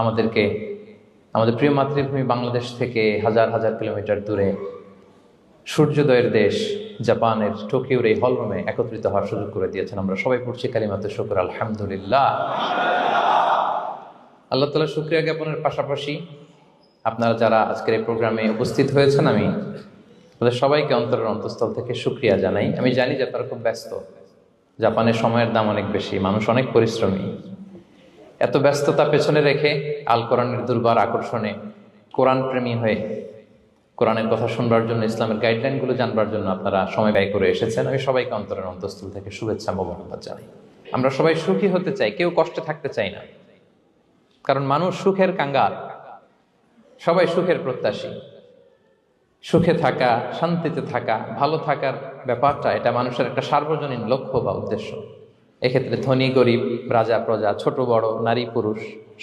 আমাদেরকে, আমাদের প্রিয় মাতৃভূমি বাংলাদেশ থেকে হাজার হাজার কিলোমিটার দূরে সূর্যোদয়ের দেশ জাপানের টোকিওর এই হলরুমে একত্রিত হওয়ার সুযোগ করে দিয়েছেন। আমরা সবাই পড়ছি কালিমাতে শুক্র, আলহামদুলিল্লাহ। আল্লাহ তালা শুক্রিয়া জ্ঞাপনের পাশাপাশি আপনারা যারা আজকের এই প্রোগ্রামে উপস্থিত হয়েছেন, আমি তাদের সবাইকে অন্তরের অন্তঃস্থল থেকে শুক্রিয়া জানাই। আমি জানি যে আপনারা খুব ব্যস্ত। জাপানের সময়ের দাম অনেক বেশি, মানুষ অনেক পরিশ্রমী। এত ব্যস্ততা পেছনে রেখে আল কোরআনের দুর্বার আকর্ষণে কোরআন প্রেমী হয়ে কোরআনের কথা শুনবার জন্য, ইসলামের গাইডলাইনগুলো জানবার জন্য আপনারা সময় ব্যয় করে এসেছেন। আমি সবাইকে অন্তরের অন্তস্থল থেকে শুভেচ্ছা, মোবারকবাদ জানাই। আমরা সবাই সুখী হতে চাই, কেউ কষ্টে থাকতে চাই না। কারণ মানুষ সুখের কাঙ্গাল। সবাই সুখের প্রত্যাশী। সুখে থাকা, শান্তিতে থাকা, ভালো থাকার ব্যাপারটা, এটা মানুষের একটা সার্বজনীন লক্ষ্য বা উদ্দেশ্য। এক্ষেত্রে ধনী গরিব রাজা প্রজা ছোট বড় নারী পুরুষ